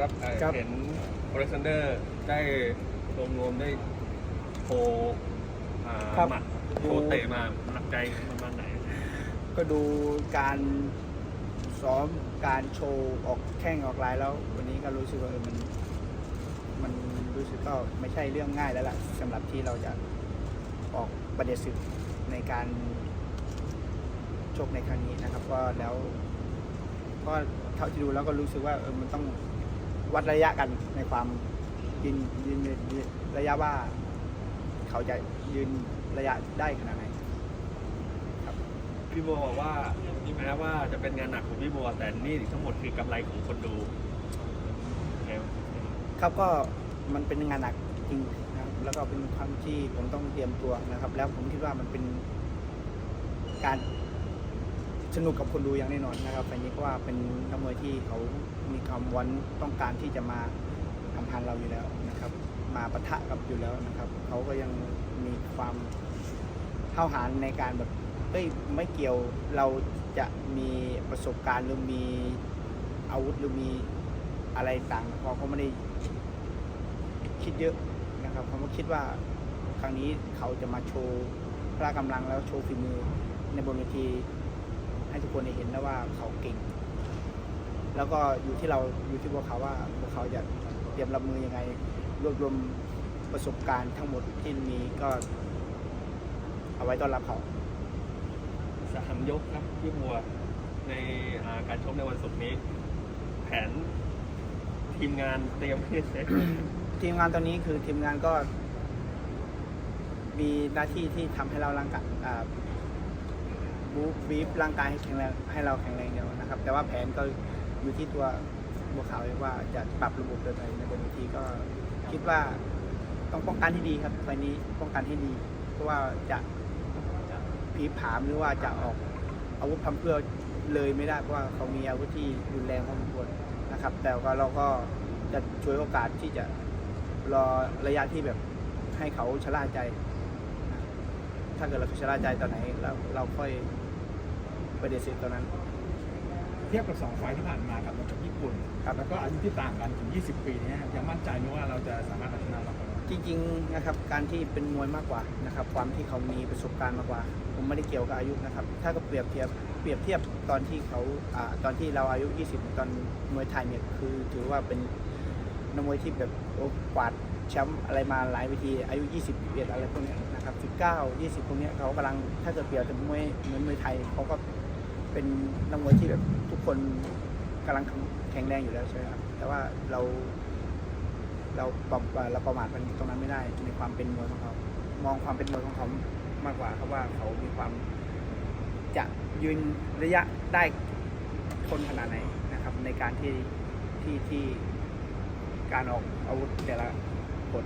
ครับเอ่อครับ เห็นโอเล็กซานเดอร์ได้รวมรวมได้โชว์อ่าครับหมัดโชว์เตะมาหนักใจประมาณไหนก็ดูการซ้อมการโชว์ออกแข้งออกลายแล้ว วันนี้ก็รู้สึกว่าเออมัน มันรู้สึกก็ไม่ใช่เรื่องง่ายแล้วล่ะสำหรับที่เราจะออกประเด็นศึกในการชกในครั้งนี้นะครับ ก็แล้ว ก็เท่าที่ดูแล้วก็รู้สึกว่าเออมันต้อง วัดระยะกันในความยืนยืนยืนระยะว่า เขาจะยืนระยะได้ขนาดไหนพี่บัวบอกว่าแม้ว่าจะเป็นงานหนักของพี่บัวแต่นี่ทั้งหมดคือกำไรของคนดูไงครับก็มันเป็นงานหนักจริงนะครับแล้วก็เป็นความที่ผมต้องเตรียมตัวนะครับ แล้วผมคิดว่ามันเป็นการ สนุกกับคนดูอย่างแน่นอนนะครับอันนี้ก็ว่าเป็นนักมวยที่เขามีความวันต้องการที่จะมาทำพันเราอยู่แล้วนะครับ มาปะทะกับอยู่แล้วนะครับเขาก็ยังมีความเข้าหาญในการแบบเอ้ยไม่เกี่ยวเราจะมีประสบการณ์หรือมีอาวุธหรือมีอะไรต่างเขาก็ไม่ได้คิดเยอะนะครับเขาก็คิดว่าครั้งนี้เขาจะมาโชว์พละกำลังแล้วโชว์ฝีมือในบนเวที ให้ทุกคนได้เห็นนะว่าเขาเก่ง แล้วก็อยู่ที่เราอยู่ที่พวกเขาว่าพวกเขาจะเตรียมรับมือยังไง รวบรวมประสบการณ์ทั้งหมดที่มีก็ เอาไว้ต้อนรับเขาสามยกครับพี่บัวในอ่าการชกในวันศุกร์นี้ แผนทีมงานเตรียมที่เสร็จทีมงานตอนนี้คือทีมงานก็ มีหน้าที่ที่ทำให้เราร่างกายอ่า บูฟีฟร่างกายให้แข็งแรงให้เราแข็งแรงเดียวนะครับ แต่ว่าแผนก็อยู่ที่ตัวบัวขาวว่าจะปรับระบบโดยในบนเวทีก็คิดว่าต้องป้องกันที่ดีครับไฟนี้ป้องกันให้ดี เพราะว่าจะผีผามหรือว่าจะออกอาวุธทำเพื่อเลยไม่ได้เพราะว่าเขามีอาวุธที่รุนแรงพอสมควรนะครับ แต่ว่าเราก็จะช่วยโอกาสที่จะรอระยะที่แบบให้เขาชะล่าใจ ถ้าเกิดเราชะล่าใจตอนไหนเราเราค่อย ไปเดซิตตอนนั้น เทียบกับสองไฟล์ที่ผ่านมากับกับญี่ปุ่นครับ แล้วก็อายุที่ต่างกันถึง 20 ปีเนี้ยังมั่นใจไหมว่าเราจะสามารถเอาชนะเราได้จริงๆนะครับการที่เป็นมวยมากกว่านะครับความที่เขามีประสบการณ์มากกว่า ผมไม่ได้เกี่ยวกับอายุนะครับ ถ้าก็เปรียบเทียบเปรียบเทียบตอนที่เขาอ่าตอนที่เราอายุ 20 ตอนมวยไทยเนี่ยคือถือว่าเป็นนักมวยที่แบบโอ้กวาดแชมป์อะไรมาหลายเวทีอายุ 20 21อะไรพวกเนี้ยนะครับ19 20 พวกเนี้ยเขากำลังถ้าเกิดเปรียบกับมวยเหมือนมวยไทยเขาก็ เป็นนักมวยที่แบบทุกคนกำลังแข็งแรงอยู่แล้วใช่ไหมครับแต่ว่าเราเราประเราประมาทมันตรงนั้นไม่ได้ในความเป็นมวยของเขา มองความเป็นมวยของเขามากกว่าครับว่าเขามีความจะยืนระยะได้ทนขนาดไหนนะครับ ในการที่ที่ที่การออกอาวุธแต่ละคน